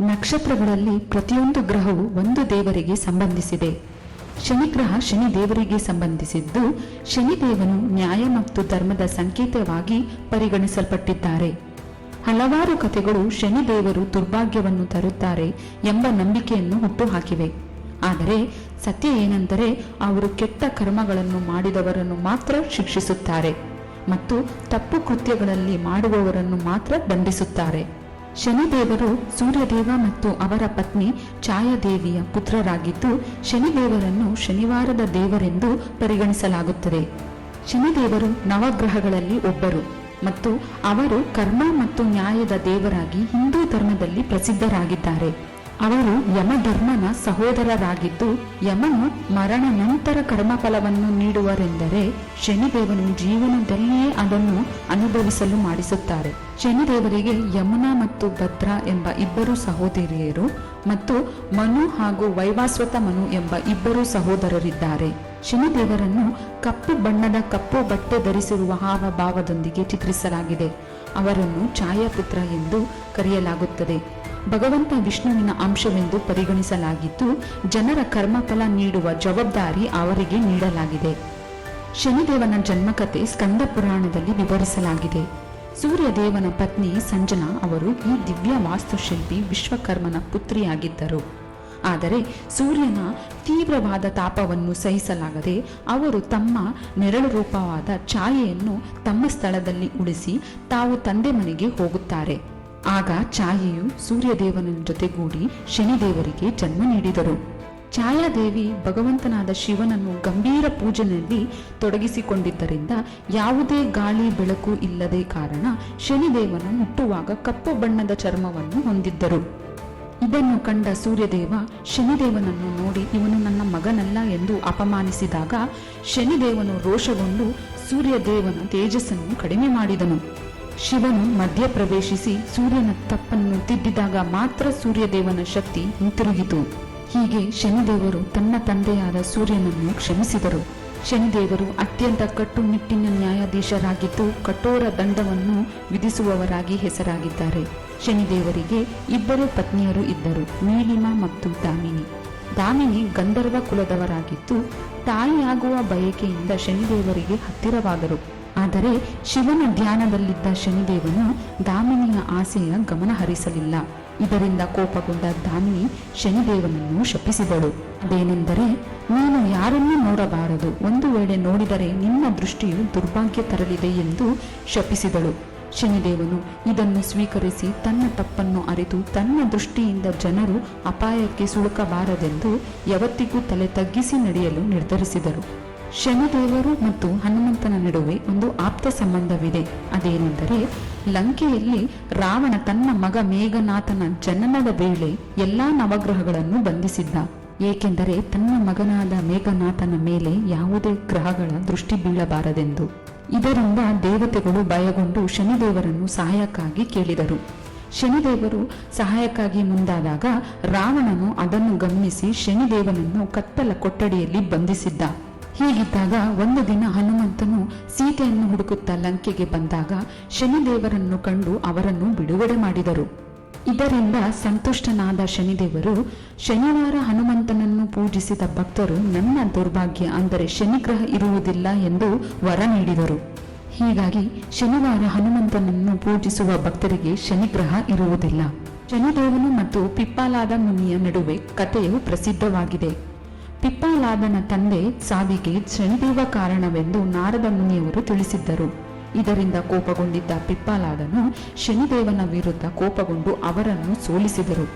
ನಕ್ಷತ್ರಗಳಲ್ಲಿ ಪ್ರತಿಯೊಂದು ಗ್ರಹವು ಒಂದು ದೇವರಿಗೆ ಸಂಬಂಧಿಸಿದೆ. ಶನಿಗ್ರಹ ಶನಿ ದೇವರಿಗೆ ಸಂಬಂಧಿಸಿದ್ದು, ಶನಿದೇವನು ನ್ಯಾಯ ಮತ್ತು ಧರ್ಮದ ಸಂಕೇತವಾಗಿ ಪರಿಗಣಿಸಲ್ಪಟ್ಟಿದ್ದಾರೆ. ಹಲವಾರು ಕಥೆಗಳು ಶನಿದೇವರು ದುರ್ಭಾಗ್ಯವನ್ನು ತರುತ್ತಾರೆ ಎಂಬ ನಂಬಿಕೆಯನ್ನು ಹುಟ್ಟುಹಾಕಿವೆ. ಆದರೆ, ಸತ್ಯ ಏನೆಂದರೆ ಅವರು ಕೆಟ್ಟ ಕರ್ಮಗಳನ್ನು ಮಾಡಿದವರನ್ನು ಮಾತ್ರ ಶಿಕ್ಷಿಸುತ್ತಾರೆ ಮತ್ತು ತಪ್ಪು ಕೃತ್ಯಗಳಲ್ಲಿ ಮಾಡುವವರನ್ನು ಮಾತ್ರ ದಂಡಿಸುತ್ತಾರೆ. ಶನಿದೇವರು ಸೂರ್ಯದೇವ ಮತ್ತು ಅವರ ಪತ್ನಿ ಛಾಯಾದೇವಿಯ ಪುತ್ರರಾಗಿದ್ದು, ಶನಿದೇವರನ್ನು ಶನಿವಾರದ ದೇವರೆಂದು ಪರಿಗಣಿಸಲಾಗುತ್ತದೆ. ಶನಿದೇವರು ನವಗ್ರಹಗಳಲ್ಲಿ ಒಬ್ಬರು ಮತ್ತು ಅವರು ಕರ್ಮ ಮತ್ತು ನ್ಯಾಯದ ದೇವರಾಗಿ ಹಿಂದೂ ಧರ್ಮದಲ್ಲಿ ಪ್ರಸಿದ್ಧರಾಗಿದ್ದಾರೆ. ಅವರು ಯಮಧರ್ಮನ ಸಹೋದರರಾಗಿದ್ದು, ಯಮನು ಮರಣ ನಂತರ ಕರ್ಮಫಲವನ್ನು ನೀಡುವರೆಂದರೆ ಶನಿದೇವನು ಜೀವನದಲ್ಲಿಯೇ ಅದನ್ನು ಅನುಭವಿಸಲು ಮಾಡಿಸುತ್ತಾರೆ. ಶನಿದೇವರಿಗೆ ಯಮುನಾ ಮತ್ತು ಭದ್ರಾ ಎಂಬ ಇಬ್ಬರು ಸಹೋದರಿಯರು ಮತ್ತು ಮನು ಹಾಗೂ ವೈವಾಸ್ವತ ಮನು ಎಂಬ ಇಬ್ಬರು ಸಹೋದರರಿದ್ದಾರೆ. ಶನಿದೇವರನ್ನು ಕಪ್ಪು ಬಣ್ಣದ ಕಪ್ಪು ಬಟ್ಟೆ ಧರಿಸಿರುವ ಹಾವಭಾವದೊಂದಿಗೆ ಚಿತ್ರಿಸಲಾಗಿದೆ. ಅವರನ್ನು ಛಾಯಾಪುತ್ರ ಎಂದು ಕರೆಯಲಾಗುತ್ತದೆ. ಭಗವಂತ ವಿಷ್ಣುವಿನ ಅಂಶವೆಂದು ಪರಿಗಣಿಸಲಾಗಿದ್ದು, ಜನರ ಕರ್ಮಫಲ ನೀಡುವ ಜವಾಬ್ದಾರಿ ಅವರಿಗೆ ನೀಡಲಾಗಿದೆ. ಶನಿದೇವನ ಜನ್ಮಕಥೆ ಸ್ಕಂದ ಪುರಾಣದಲ್ಲಿ ವಿವರಿಸಲಾಗಿದೆ. ಸೂರ್ಯದೇವನ ಪತ್ನಿ ಸಂಜನಾ ಅವರು ಈ ದಿವ್ಯ ವಾಸ್ತುಶಿಲ್ಪಿ ವಿಶ್ವಕರ್ಮನ ಪುತ್ರಿಯಾಗಿದ್ದರು. ಆದರೆ ಸೂರ್ಯನ ತೀವ್ರವಾದ ತಾಪವನ್ನು ಸಹಿಸಲಾಗದೆ ಅವರು ತಮ್ಮ ನೆರಳು ರೂಪವಾದ ಛಾಯೆಯನ್ನು ತಮ್ಮ ಸ್ಥಳದಲ್ಲಿ ಉಳಿಸಿ ತಾವು ತಂದೆ ಮನೆಗೆ ಹೋಗುತ್ತಾರೆ. ಆಗ ಛಾಯೆಯು ಸೂರ್ಯದೇವನ ಜೊತೆಗೂಡಿ ಶನಿದೇವರಿಗೆ ಜನ್ಮ ನೀಡಿದರು. ಛಾಯಾದೇವಿ ಭಗವಂತನಾದ ಶಿವನನ್ನು ಗಂಭೀರ ಪೂಜೆಯಲ್ಲಿ ತೊಡಗಿಸಿಕೊಂಡಿದ್ದರಿಂದ ಯಾವುದೇ ಗಾಳಿ ಬೆಳಕು ಇಲ್ಲದೆ ಕಾರಣ ಶನಿದೇವನು ಹುಟ್ಟುವಾಗ ಕಪ್ಪು ಬಣ್ಣದ ಚರ್ಮವನ್ನು ಹೊಂದಿದ್ದರು. ಇದನ್ನು ಕಂಡ ಸೂರ್ಯದೇವ, ಶನಿದೇವನನ್ನು ನೋಡಿ ಇವನು ನನ್ನ ಮಗನಲ್ಲ ಎಂದು ಅಪಮಾನಿಸಿದಾಗ ಶನಿದೇವನು ರೋಷಗೊಂಡು ಸೂರ್ಯದೇವನ ತೇಜಸ್ಸನ್ನು ಕಡಿಮೆ ಮಾಡಿದನು. ಶಿವನು ಮಧ್ಯಪ್ರವೇಶಿಸಿ ಸೂರ್ಯನ ತಪ್ಪನ್ನು ತಿದ್ದಿದಾಗ ಮಾತ್ರ ಸೂರ್ಯದೇವನ ಶಕ್ತಿ ಹಿಂತಿರುಗಿತು. ಹೀಗೆ ಶನಿದೇವರು ತನ್ನ ತಂದೆಯಾದ ಸೂರ್ಯನನ್ನು ಕ್ಷಮಿಸಿದರು. ಶನಿದೇವರು ಅತ್ಯಂತ ಕಟ್ಟುನಿಟ್ಟಿನ ನ್ಯಾಯಾಧೀಶರಾಗಿದ್ದು ಕಠೋರ ದಂಡವನ್ನು ವಿಧಿಸುವವರಾಗಿ ಹೆಸರಾಗಿದ್ದಾರೆ. ಶನಿದೇವರಿಗೆ ಇಬ್ಬರು ಪತ್ನಿಯರು ಇದ್ದರು, ನೀಲಿಮಾ ಮತ್ತು ದಾಮಿನಿ. ದಾಮಿನಿ ಗಂಧರ್ವ ಕುಲದವರಾಗಿದ್ದು, ತಾಯಿಯಾಗುವ ಬಯಕೆಯಿಂದ ಶನಿದೇವರಿಗೆ ಹತ್ತಿರವಾದರು. ಆದರೆ ಶಿವನ ಧ್ಯಾನದಲ್ಲಿದ್ದ ಶನಿದೇವನು ದಾಮಿನಿಯ ಆಸೆಯ ಗಮನ ಹರಿಸಲಿಲ್ಲ. ಇದರಿಂದ ಕೋಪಗೊಂಡ ದಾಮಿನಿ ಶನಿದೇವನನ್ನು ಶಪಿಸಿದಳು. ಅದೇನೆಂದರೆ, ನೀನು ಯಾರನ್ನೂ ನೋಡಬಾರದು. ಒಂದು ವೇಳೆ ನೋಡಿದರೆ ನಿನ್ನ ದೃಷ್ಟಿಯು ದುರ್ಭಾಗ್ಯ ತರಲಿದೆ ಎಂದು ಶಪಿಸಿದಳು. ಶನಿದೇವನು ಇದನ್ನು ಸ್ವೀಕರಿಸಿ ತನ್ನ ತಪ್ಪನ್ನು ಅರಿತು ತನ್ನ ದೃಷ್ಟಿಯಿಂದ ಜನರು ಅಪಾಯಕ್ಕೆ ಸುಳುಕಬಾರದೆಂದು ಯಾವತ್ತಿಗೂ ತಲೆ ತಗ್ಗಿಸಿ ನಡೆಯಲು ನಿರ್ಧರಿಸಿದರು. ಶನಿದೇವರು ಮತ್ತು ಹನುಮಂತನ ನಡುವೆ ಒಂದು ಆಪ್ತ ಸಂಬಂಧವಿದೆ. ಅದೇನೆಂದರೆ, ಲಂಕೆಯಲ್ಲಿ ರಾವಣ ತನ್ನ ಮಗ ಮೇಘನಾಥನ ಜನನದ ವೇಳೆ ಎಲ್ಲಾ ನವಗ್ರಹಗಳನ್ನು ಬಂಧಿಸಿದ್ದ. ಏಕೆಂದರೆ, ತನ್ನ ಮಗನಾದ ಮೇಘನಾಥನ ಮೇಲೆ ಯಾವುದೇ ಗ್ರಹಗಳ ದೃಷ್ಟಿ ಬೀಳಬಾರದೆಂದು. ಇದರಿಂದ ದೇವತೆಗಳು ಭಯಗೊಂಡು ಶನಿದೇವರನ್ನು ಸಹಾಯಕ್ಕಾಗಿ ಕೇಳಿದರು. ಶನಿದೇವರು ಸಹಾಯಕ್ಕಾಗಿ ಮುಂದಾದಾಗ ರಾವಣನು ಅದನ್ನು ಗಮನಿಸಿ ಶನಿದೇವನನ್ನು ಕತ್ತಲ ಕೊಠಡಿಯಲ್ಲಿ ಬಂಧಿಸಿದ್ದ. ಹೀಗಿದ್ದಾಗ ಒಂದು ದಿನ ಹನುಮಂತನು ಸೀತೆಯನ್ನು ಹುಡುಕುತ್ತಾ ಲಂಕೆಗೆ ಬಂದಾಗ ಶನಿದೇವರನ್ನು ಕಂಡು ಅವರನ್ನು ಬಿಡುಗಡೆ ಮಾಡಿದರು. ಇದರಿಂದ ಸಂತುಷ್ಟನಾದ ಶನಿದೇವರು ಶನಿವಾರ ಹನುಮಂತನನ್ನು ಪೂಜಿಸಿದ ಭಕ್ತರು ನನ್ನ ದೌರ್ಭಾಗ್ಯ ಅಂದರೆ ಶನಿಗ್ರಹ ಇರುವುದಿಲ್ಲ ಎಂದು ವರ ನೀಡಿದರು. ಹೀಗಾಗಿ ಶನಿವಾರ ಹನುಮಂತನನ್ನು ಪೂಜಿಸುವ ಭಕ್ತರಿಗೆ ಶನಿಗ್ರಹ ಇರುವುದಿಲ್ಲ. ಶನಿದೇವನು ಮತ್ತು ಪಿಪ್ಪಾಲಾದ ಮುನಿಯ ನಡುವೆ ಕಥೆಯು ಪ್ರಸಿದ್ಧವಾಗಿದೆ. ಪಿಪ್ಪಾಲಾದನ ತಂದೆ ಸಾವಿಗೆ ಶನಿದೇವ ಕಾರಣವೆಂದು ನಾರದ ಮುನಿಯವರು ತಿಳಿಸಿದ್ದರು. ಇದರಿಂದ ಕೋಪಗೊಂಡಿದ್ದ ಪಿಪ್ಪಾಲಾದನು ಶನಿದೇವನ ವಿರುದ್ಧ ಕೋಪಗೊಂಡು ಅವರನ್ನು ಸೋಲಿಸಿದರು.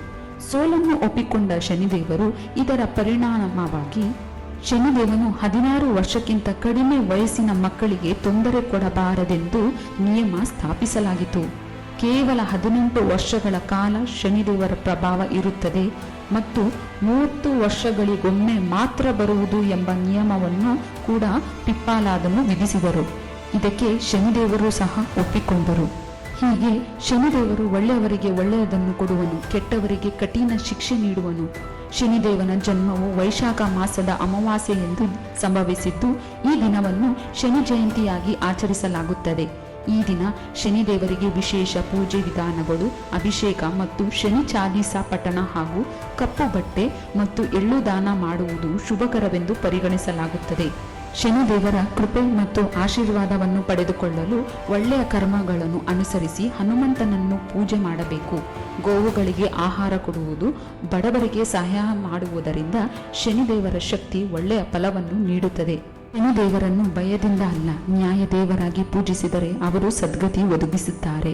ಸೋಲನ್ನು ಒಪ್ಪಿಕೊಂಡ ಶನಿದೇವರು ಇದರ ಪರಿಣಾಮವಾಗಿ ಶನಿದೇವನು ಹದಿನಾರು ವರ್ಷಕ್ಕಿಂತ ಕಡಿಮೆ ವಯಸ್ಸಿನ ಮಕ್ಕಳಿಗೆ ತೊಂದರೆ ಕೊಡಬಾರದೆಂದು ನಿಯಮ ಸ್ಥಾಪಿಸಲಾಗಿತು ಕೇವಲ ಹದಿನೆಂಟು ವರ್ಷಗಳ ಕಾಲ ಶನಿದೇವರ ಪ್ರಭಾವ ಇರುತ್ತದೆ. ಮತ್ತು ಮೂವತ್ತು ವರ್ಷಗಳಿಗೊಮ್ಮೆ ಮಾತ್ರ ಬರುವುದು ಎಂಬ ನಿಯಮವನ್ನು ಕೂಡ ಪಿಪ್ಪಾಲಾದನು ವಿಧಿಸಿದರು. ಇದಕ್ಕೆ ಶನಿದೇವರು ಸಹ ಒಪ್ಪಿಕೊಂಡರು. ಹೀಗೆ ಶನಿದೇವರು ಒಳ್ಳೆಯವರಿಗೆ ಒಳ್ಳೆಯದನ್ನು ಕೊಡುವನು, ಕೆಟ್ಟವರಿಗೆ ಕಠಿಣ ಶಿಕ್ಷೆ ನೀಡುವನು. ಶನಿದೇವನ ಜನ್ಮವು ವೈಶಾಖ ಮಾಸದ ಅಮಾವಾಸ್ಯೆ ಎಂದು ಸಂಭವಿಸಿದ್ದು, ಈ ದಿನವನ್ನು ಶನಿ ಜಯಂತಿಯಾಗಿ ಆಚರಿಸಲಾಗುತ್ತದೆ. ಈ ದಿನ ಶನಿದೇವರಿಗೆ ವಿಶೇಷ ಪೂಜೆ ವಿಧಾನಗಳು, ಅಭಿಷೇಕ ಮತ್ತು ಶನಿ ಚಾಲೀಸ ಪಠಣ ಹಾಗೂ ಕಪ್ಪು ಬಟ್ಟೆ ಮತ್ತು ಎಳ್ಳು ದಾನ ಮಾಡುವುದು ಶುಭಕರವೆಂದು ಪರಿಗಣಿಸಲಾಗುತ್ತದೆ. ಶನಿದೇವರ ಕೃಪೆ ಮತ್ತು ಆಶೀರ್ವಾದವನ್ನು ಪಡೆದುಕೊಳ್ಳಲು ಒಳ್ಳೆಯ ಕರ್ಮಗಳನ್ನು ಅನುಸರಿಸಿ ಹನುಮಂತನನ್ನು ಪೂಜೆ ಮಾಡಬೇಕು. ಗೋವುಗಳಿಗೆ ಆಹಾರ ಕೊಡುವುದು, ಬಡವರಿಗೆ ಸಹಾಯ ಮಾಡುವುದರಿಂದ ಶನಿದೇವರ ಶಕ್ತಿ ಒಳ್ಳೆಯ ಫಲವನ್ನು ನೀಡುತ್ತದೆ. ಶನಿದೇವರನ್ನು ಭಯದಿಂದ ಅಲ್ಲ ನ್ಯಾಯ ದೇವರಾಗಿ ಪೂಜಿಸಿದರೆ ಅವರು ಸದ್ಗತಿ ಒದಗಿಸುತ್ತಾರೆ.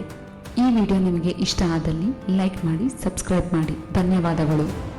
ಈ ವಿಡಿಯೋ ನಿಮಗೆ ಇಷ್ಟ ಆದಲ್ಲಿ ಲೈಕ್ ಮಾಡಿ, ಸಬ್ಸ್ಕ್ರೈಬ್ ಮಾಡಿ. ಧನ್ಯವಾದಗಳು.